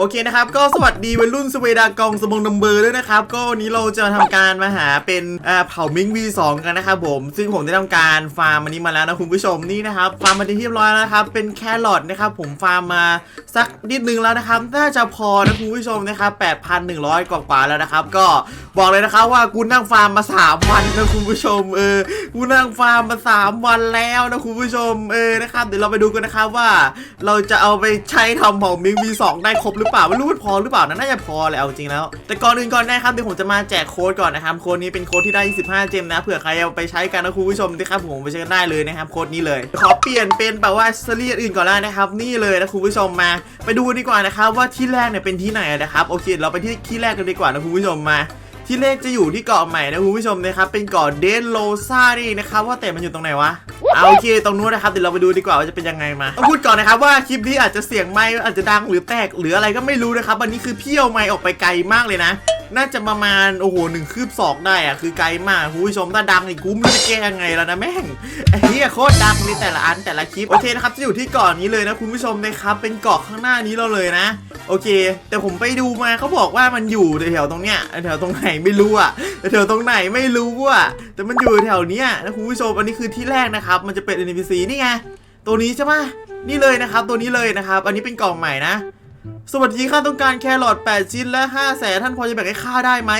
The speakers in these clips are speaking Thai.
โอเคนะครับ ก็สวัสดีวัยรุ่นสเวดากองสมองนัมเบอร์ด้วยนะครับ ก็วันนี้เราจะทำการมาหาเป็นเผ่ามิง V2 กันนะครับผม ซึ่งผมได้ทำการฟาร์มมันนี้มาแล้วนะคุณผู้ชมนี่นะครับฟาร์มมาที่เรียบร้อยแล้วนะครับ เป็นแครอทนะครับ ผมฟาร์มมาสักนิดนึงแล้วนะครับน่าจะพอนะคุณผู้ชมนะครับ8,100 กว่าๆแล้วนะครับ ก็บอกเลยนะครับว่ากูนั่งฟาร์มมา 3 วันนะคุณผู้ชมเออกูนั่งฟาร์มมา 3 วันแล้วนะคุณผู้ชมเออนะครับเดี๋ยวเราไปดูกันนะครับว่า เราจะเอาไปใช้ทำเผามิง V2 ได้ครบหรือเปล่าไม่รู้พอหรือเปล่านะน่าจะพอแหละเอาจริงแล้ว แต่ก่อนอื่นก่อนนะครับเดี๋ยวผมจะมาแจกโค้ดก่อนนะครับโค้ดนี้เป็นโค้ดที่ได้ 25 เจมนะเผื่อใครเอาไปใช้กันนะคุณผู้ชมนะครับผมไปใช้กันได้เลยนะครับโค้ดนี้เลยขอเปลี่ยนเป็นแบบว่าซีรีส์อื่นก่อนแล้วนะครับนี่เลยนะคุณผู้ชมมา ไปดูดีกว่านะครับว่าที่แรกเนี่ยเป็นที่ไหนนะครับโอเค เราไปที่ที่แรกกันดีกว่านะคุณผู้ชมมา ที่เลขจะอยู่ที่เกาะใหม่นะคุณผู้ชมนะครับเป็นเกาะเดนโลซานี่นะครับว่าแต่มันอยู่ตรงไหนวะเอาโอเคตรงนู้นนะครับเดี๋ยวเราไปดูดีกว่าว่าจะเป็นยังไงมาต้องพูดก่อนนะครับว่าคลิปนี้อาจจะเสียงไมค์อาจจะดังหรือแตกหรืออะไรก็ไม่รู้นะครับวันนี้คือพี่เอาไมค์ออกไปไกลมากเลยนะ น่าจะประมาณโอ้โหหนึ่งคืบศอกได้อะคือไกลมากคุณผู้ชมถ้าดังอีกกูไม่รู้จะแก้ยังไงแล้วนะแม่งไอ้เหี้ยโคตรดังในแต่ละอันแต่ละคลิปโอเคนะครับจะอยู่ที่เกาะนี้เลยนะคุณผู้ชมนะครับเป็นเกาะข้างหน้านี้เราเลยนะ โอเค แต่ผมไปดูมาเขาบอกว่ามันอยู่แถวๆตรงเนี้ยแถวตรงไหนไม่รู้อะแถวตรงไหนไม่รู้อะแต่มันอยู่แถวเนี้ยนะคุณผู้ชมอันนี้คือที่แรกนะครับมันจะเป็น NPC นี่ไงตัวนี้ใช่ปะนี่เลยนะครับ ตัวนี้เลยนะครับ อันนี้เป็นกล่องใหม่นะ สวัสดีข้าต้องการแครอท8ชิ้นและ5แสนท่านพอจะแบ่งให้ข้าได้ไหม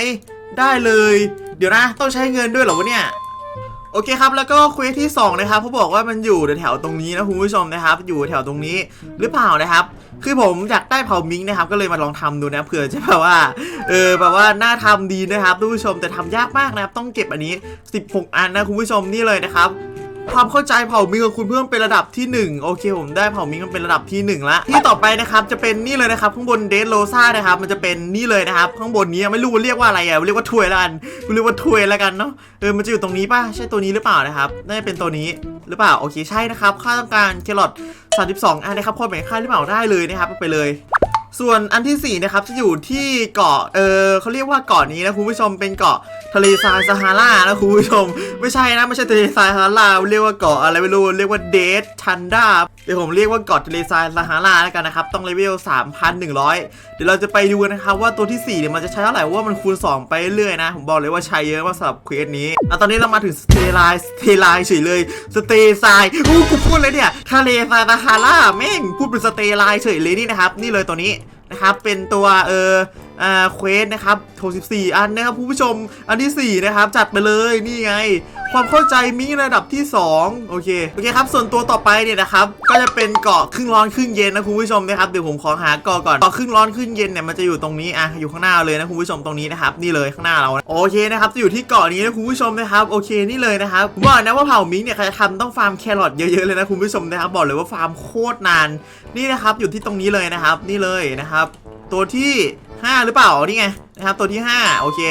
ได้เลย เดี๋ยวนะ ต้องใช้เงินด้วยเหรอวะเนี่ยโอเคครับ แล้วก็เควสที่ 2 นะครับเขาบอกว่ามันอยู่แถวตรงนี้นะคุณผู้ชมนะครับ อยู่แถวตรงนี้หรือเปล่านะครับ คือผมอยากได้เผามิงนะครับ ก็เลยมาลองทำดูนะเผื่อจะแบบว่า เออแบบว่าน่าทำดีนะครับทุกผู้ชมแต่ทำยากมากนะครับ ต้องเก็บอันนี้ 16 อันนะคุณผู้ชมนี่เลยนะครับ ความเข้าใจเผ่ามิงของคุณเพิ่มเป็นระดับที่ 1 โอเค ผมได้เผ่ามิงมันเป็นระดับที่1ละที่ต่อไปนะครับจะเป็นนี่เลยนะครับข้างบนเดนโลซ่านะครับมันจะเป็นนี่เลยนะครับข้างบนนี้ไม่รู้เรียกว่าอะไรอะเรียกว่าถ้วยละกันเรียกว่าถ้วยละกันเนาะเออมันจะอยู่ตรงนี้ป่ะใช่ตัวนี้หรือเปล่านะครับน่าจะเป็นตัวนี้หรือเปล่าโอเคใช่นะครับค่าต้องการแครอท32อันนะครับพอแบ่งค่าหรือเปล่าได้เลยนะครับไปเลย ส่วนอันที่ 4 นะครับ จะอยู่ที่เกาะ เออเขาเรียกว่าเกาะนี้นะคุณผู้ชมเป็นเกาะทะเลทรายซาฮารานะคุณผู้ชม ไม่ใช่นะ ไม่ใช่ทะเลทรายซาฮาราเรียกว่าเกาะอะไรไม่รู้ เรียกว่าเดทชันดาเดี๋ยวผมเรียกว่าเกาะทะเลทรายซาฮาราแล้วกันนะครับ ต้องเลเวล 3,100 เดี๋ยวเราจะไปดูกันนะครับว่าตัวที่4เนี่ยมันจะใช้เท่าไหร่ว่ามันคูณ 2 ไปเรื่อยนะ ผมบอกเลยว่าใช้เยอะมากสำหรับเควสนี้อะตอนนี้เรามาถึงสเตไลสเตไลเฉยเลยสเตไซอู้กูพูดเลยเนี่ยทะเลทรายซาฮาราแม่งพูดเป็นสเตไลเฉยเลยนี่นะครับนี่เลยตัวนี้ นะครับ เป็นตัวเออ อ่าเควสนะครับโท14 อันนะครับผู้ชมอันที่ 4 นะครับ จัดไปเลยนี่ไง ความเข้าใจมีระดับที่ 2 โอเคโอเคครับ ส่วนตัวต่อไปเนี่ยนะครับ ก็จะเป็นเกาะครึ่งร้อนครึ่งเย็นนะคุณผู้ชมนะครับเดี๋ยวผมขอหาเกาะก่อนเกาะครึ่งร้อนครึ่งเย็นเนี่ยมันจะอยู่ตรงนี้อะอยู่ข้างหน้าเลยนะคุณผู้ชมตรงนี้นะครับนี่เลยข้างหน้าเราโอเคนะครับจะอยู่ที่เกาะนี้นะคุณผู้ชมนะครับโอเคนี่เลยนะครับผมบอกนะว่าเผ่ามิงเนี่ยใครจะทำต้องฟาร์มแครอทเยอะๆเลยนะคุณผู้ชมนะครับบอกเลยว่าฟาร์มโคตรนานนี่นะครับอยู่ที่ตรงนี้เลยนะครับนี่เลยนะครับตัวที่ 5 หรือเปล่า นี่ไงนะครับตัวที่ 5 โอเค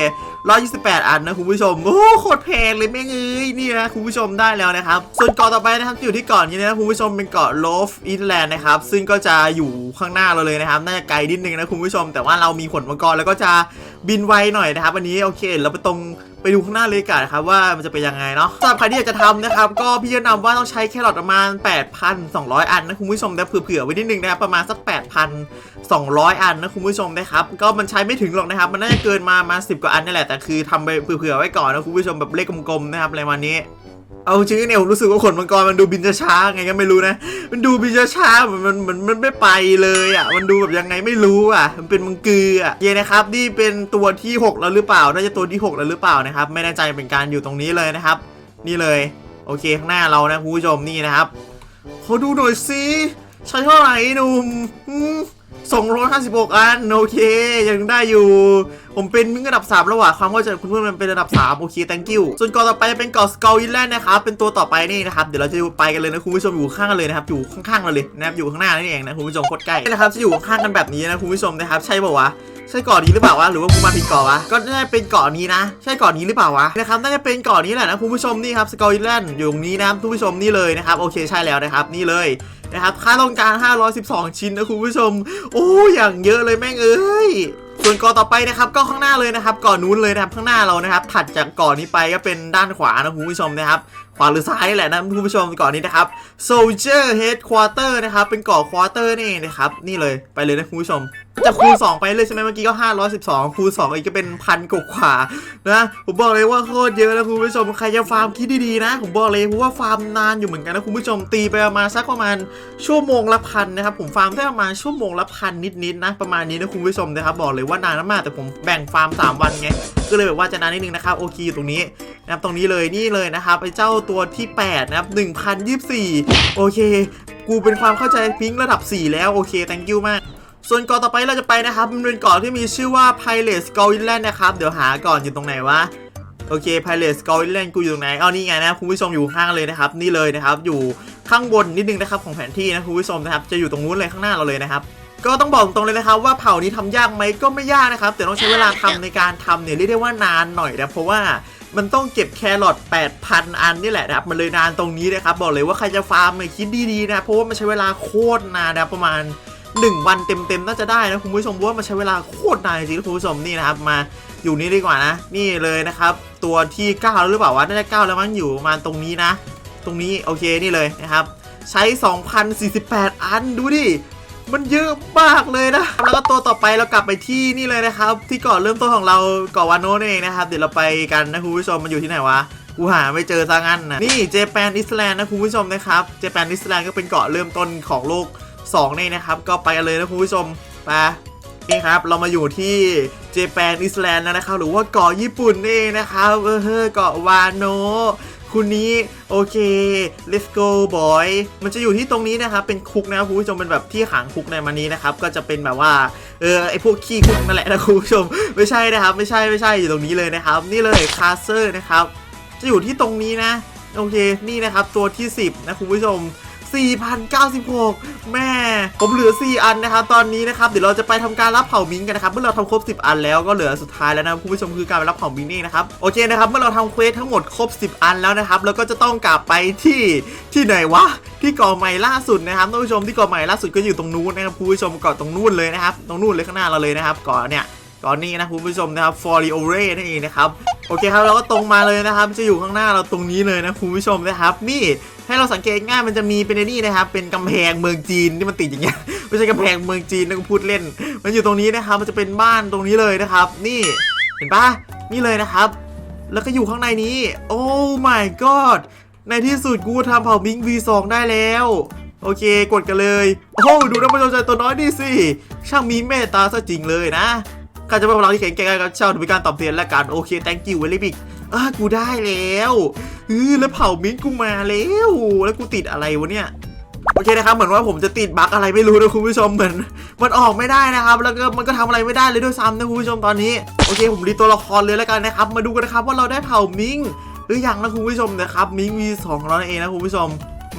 128อันนะคุณผู้ชม โอ้โหโคตรแพงเลยแม่งเอ้ยนี่นะคุณผู้ชมได้แล้วนะครับ ส่วนเกาะต่อไปนะครับอยู่ที่เกาะนี้นะคุณผู้ชมเป็นเกาะโลฟอินแลนด์นะครับซึ่งก็จะอยู่ข้างหน้าเราเลยนะครับน่าจะไกลนิดนึงนะคุณผู้ชม แต่ว่าเรามีขนมังกรแล้วก็จะบินไวหน่อยนะครับวันนี้โอเค เราไปตรง ไปดูข้างหน้าเลยกันนะครับว่ามันจะเป็นยังไงเนาะสำหรับใครที่อยากจะทำนะครับก็พี่แนะนำว่าต้องใช้แครอทประมาณ 8,200 อันนะคุณผู้ชมนะเผื่อๆไว้นิดนึงนะครับประมาณสัก 8,200 อันนะคุณผู้ชมนะครับก็มันใช้ไม่ถึงหรอกนะครับ มันน่าจะเกินมามา 10 กว่าอันนี่แหละแต่คือทำไปเผื่อๆไว้ก่อนนะคุณผู้ชมแบบเลขกลมๆนะครับอะไรวันนี้ เอาจริงเนี่ยผมรู้สึกว่าขนมังกรมันดูบินช้าๆไงก็ไม่รู้นะ มันดูบินช้าๆเหมือนมันมันมันไม่ไปเลยอะ มันดูแบบยังไงไม่รู้อะ มันเป็นมังกืออะเยนะครับนี่เป็นตัวที่ 6 แล้วหรือเปล่า น่าจะตัวที่ 6 แล้วหรือเปล่านะครับ ไม่แน่ใจเป็นการอยู่ตรงนี้เลยนะครับ นี่เลย โอเคข้างหน้าเรานะคุณผู้ชมนี่นะครับขอดูหน่อยสิใช้เท่าไหร่หนุ่ม สองร้อยห้าสิบหกอัน โอเค ยังได้อยู่ ผมเป็นมิ้งระดับ 3 ระหว่างความเข้าใจคุณเพื่อนมันเป็นระดับ 3 โอเค thank you ส่วนเกาะต่อไปเป็นเกาะสกอลอินแลนด์นะครับ เป็นตัวต่อไปนี่นะครับ เดี๋ยวเราจะไปกันเลยนะคุณผู้ชมอยู่ข้างกันเลยนะครับ อยู่ข้างๆเราเลยนะครับ อยู่ข้างหน้านี่เองนะคุณผู้ชมโคตรใกล้นะครับ จะอยู่ข้างกันแบบนี้นะคุณผู้ชมนะครับ ใช่ป่าวะใช่เกาะนี้หรือเปล่าวะหรือว่ากูมาผิดเกาะวะก็น่าจะเป็นเกาะนี้นะ ใช่เกาะนี้หรือเปล่าวะนะครับน่าจะเป็นเกาะนี้แหละนะคุณผู้ชมนี่ครับสกอลอินแลนด์อยู่ตรงนี้นะครับคุณผู้ชมนี่เลยนะครับโอเคใช่แล้วนะครับนี่เลย นะครับ ค่าต้องการ 512 ชิ้นนะคุณผู้ชม โอ้อย่างเยอะเลยแม่งเอ้ยส่วนกาะต่อไปนะครับก็ข้างหน้าเลยนะครับก่อนนู้นเลยนะครับข้างหน้าเรานะครับ ถัดจากก่อนนี้ไปก็เป็นด้านขวานะคุณผู้ชมนะครับ ขวาหรือซ้ายแหละนะคุณผู้ชมก่อนนี้นะครับ Soldier Headquarter นะครับ เป็นเกาะควอเตอร์นี่เองนะครับ นี่เลยไปเลยนะคุณผู้ชม จะคูณ 2 ไปเลยใช่ไหมเมื่อกี้ก็ 512 คูณ 2 อีกก็เป็นพันกว่านะผมบอกเลยว่าโคตรเยอะนะคุณผู้ชมใครจะฟาร์มคิดดีๆนะ ผมบอกเลยเพราะว่าฟาร์มนานอยู่เหมือนกันนะคุณผู้ชมตีไปประมาณสักประมาณชั่วโมงละพันนะครับผมฟาร์มได้ประมาณชั่วโมงละพันนิดๆนะประมาณนี้นะคุณผู้ชมนะครับบอกเลยว่านานมากแต่ผมแบ่งฟาร์ม 3 วันไงก็เลยแบบว่าจะนานนิดนึงนะครับโอเคตรงนี้นะครับตรงนี้เลยนี่เลยนะครับไอ้เจ้าตัวที่ 8 นะครับ 1024 โอเค กูเป็นความเข้าใจพิงค์ระดับ 4 แล้วโอเค thank you มากส่วนเกาะต่อไปเราจะไปนะครับมันเป็นเกาะที่มีชื่อว่า Pirate Skull Island นะครับ เดี๋ยวหาก่อนอยู่ตรงไหนวะโอเค Pirate Skull Island กูอยู่ตรงไหนเอานี่ไงนะคุณผู้ชมอยู่ข้างเลยนะครับ นี่เลยนะครับ อยู่ข้างบนนิดนึงนะครับของแผนที่นะคุณผู้ชมนะครับ จะอยู่ตรงนู้นเลยข้างหน้าเราเลยนะครับ ก็ต้องบอกตรงเลยนะครับว่าเผ่านี้ทำยากไหมก็ไม่ยากนะครับ แต่ต้องใช้เวลาทำในการทำเนี่ยเรียกได้ว่านานหน่อยนะเพราะว่ามันต้องเก็บแครอท8,000 อันนี่แหละนะครับ มันเลยนานตรงนี้นะครับ บอกเลยว่าใครจะฟาร์มเนี่ยคิดดีๆนะ เพราะว่ามันใช้เวลาโคตรนานนะประมาณ 1 วันเต็มๆน่าจะได้นะคุณผู้ชมว่ามันใช้เวลาโคตรนานจริงๆคุณผู้ชมนี่นะครับมาอยู่นี่ดีกว่านะ นี่เลยนะครับ ตัวที่9แล้วหรือเปล่าวะน่าจะ9แล้วมั้งอยู่ประมาณตรงนี้นะ ตรงนี้โอเคนี่เลยนะครับ ใช้ 2,048 อันดูดิ มันเยอะมากเลยนะ แล้วก็ตัวต่อไปเรากลับไปที่นี่เลยนะครับ ที่เกาะเริ่มต้นของเราเกาะวานโนะนั่เองนะครับ เดี๋ยวเราไปกันนะคุณผู้ชมมันอยู่ที่ไหนวะกูหาไม่เจอซะงั้นนะนี่เจแปนอิสแลนด์นะคุณผู้ชมนะครับเจแปนอิสแลนด์ก็เป็นเกาะเริ่มต้นของโลก2นี่นะครับ ก็ไปกันเลยนะคุณผู้ชมไปนี่ครับเรามาอยู่ที่เจแปนอิสแลนด์แล้วนะครับ หรือว่าเกาะญี่ปุ่นนี่เองนะครับเออเฮ้อเกาะวานโนะ คุณนี้โอเค let's go boy มันจะอยู่ที่ตรงนี้นะครับ เป็นคุกนะครับคุณผู้ชมเป็นแบบที่ขังคุกในมันนี้นะครับ ก็จะเป็นแบบว่า เออไอพวกขี้คุกนั่นแหละนะคุณผู้ชม ไม่ใช่นะครับ ไม่ใช่ไม่ใช่อยู่ตรงนี้เลยนะครับ นี่เลยคาเซอร์นะครับ จะอยู่ที่ตรงนี้นะ โอเค นี่นะครับตัวที่ 10 นะคุณผู้ชม 4,096 แม่ ผมเหลือ 4 อันนะครับ ตอนนี้นะครับ เดี๋ยวเราจะไปทำการรับเผ่ามิงกันนะครับ เมื่อเราทำครบ 10 อันแล้วก็เหลือสุดท้ายแล้วนะคุณผู้ชมคือการไปรับเผ่ามิงนี่นะครับ โอเคนะครับ เมื่อเราทำเควสทั้งหมดครบ 10 อันแล้วนะครับ แล้วก็จะต้องกลับไปที่ที่ไหนวะ ที่เกาะใหม่ล่าสุดนะครับท่านผู้ชมที่เกาะใหม่ล่าสุดก็อยู่ตรงนู้นนะครับคุณผู้ชมเกาะตรงนู้นเลยนะครับ ตรงนู้นเลยข้างหน้าเราเลยนะครับเกาะเนี่ย ก่อนนี้นะคุณผู้ชมนะครับ f o r i o r e นั่นเองนะครับโอเคครับเราก็ตรงมาเลยนะครับ จะอยู่ข้างหน้าเราตรงนี้เลยนะคุณผู้ชมนะครับ นี่ให้เราสังเกตง่ายมันจะมีเป็นไอ้นี่นะครับ เป็นกำแพงเมืองจีนที่มันติดอย่างเงี้ยไม่ใช่กำแพงเมืองจีนนะกูพูดเล่น มันอยู่ตรงนี้นะครับ มันจะเป็นบ้านตรงนี้เลยนะครับ นี่เห็นปะนี่เลยนะครับ แล้วก็อยู่ข้างในนี้ โอ้ my god ในที่สุดกูทำเผ่ามิง V2 ได้แล้วโอเค กดกันเลย โอ้ดูน้ำมันใจตัวน้อยนี่สิ ช่างมีเมตตาซะจริงเลยนะ ข้าจะเป็นพลังที่แข็งแกร่งกับเจ้าดูเป็นการตอบแทนและกันโอเค thank you very big อะกูได้แล้วเออแล้วเผามิ้นกูมาแล้วแล้วกูติดอะไรวะเนี่ยโอเคนะครับเหมือนว่าผมจะติดบั๊กอะไรไม่รู้นะคุณผู้ชมเหมือน มันออกไม่ได้นะครับ แล้วก็มันก็ทำอะไรไม่ได้เลยด้วยซ้ำนะคุณผู้ชมตอนนี้โอเค ผมรีตัวละครเลยแล้วกันนะครับ มาดูกันนะครับว่าเราได้เผามิงหรือยังนะคุณผู้ชมนะครับมิงมีสองของเราเองนะคุณผู้ชม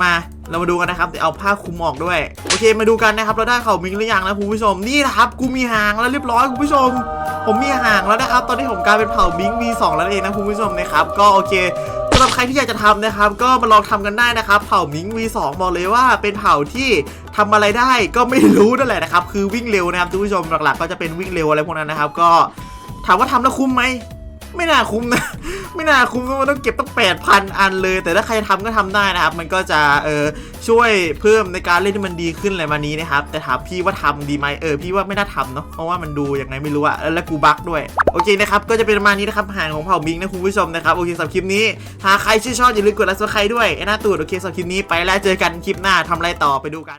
มาเรามาดูกันนะครับเดี๋ยวเอาผ้าคลุมออกด้วย โอเคมาดูกันนะครับ เราได้เข่ามิงหรือยังนะคุณผู้ชมนี่นะครับ กูมีหางแล้วเรียบร้อยคุณผู้ชม ผมมีหางแล้วนะครับ ตอนนี้ผมกลายเป็นเผ่ามิงมีสองแล้วเองนะคุณผู้ชมนะครับ ก็โอเคสำหรับใครที่อยากจะทำนะครับ ก็มาลองทำกันได้นะครับ เผ่ามิงมีสองบอกเลยว่าเป็นเผ่าที่ทำอะไรได้ก็ไม่รู้นั่นแหละนะครับ คือวิ่งเร็วนะครับคุณผู้ชมหลักๆ ก็จะเป็นวิ่งเร็วอะไรพวกนั้นนะครับ ก็ถามว่าทำแล้วคุ้มไหม ไม่น่าคุ้มนะ ไม่น่าคุ้มเพราะมันต้องเก็บตั้ง8,000 อันเลย แต่ถ้าใครทำก็ทำได้นะครับ มันก็จะเออช่วยเพิ่มในการเล่นที่มันดีขึ้นอะไรมานี้นะครับ แต่ถามพี่ว่าทำดีไหมเออพี่ว่าไม่น่าทำเนาะเพราะว่ามันดูยังไงไม่รู้อะแล้วกูบั๊กด้วย โอเคนะครับก็จะเป็นประมาณนี้นะครับหางของเผ่าบิงนะคุณผู้ชมนะครับโอเคสำหรับคลิปนี้ถ้าใครชื่นชอบอย่าลืมกดไลค์ซับสไครต์ด้วยไอ้หน้าตูดโอเคสำหรับคลิปนี้ไปแล้วเจอกันคลิปหน้าทำอะไรต่อไปดูกัน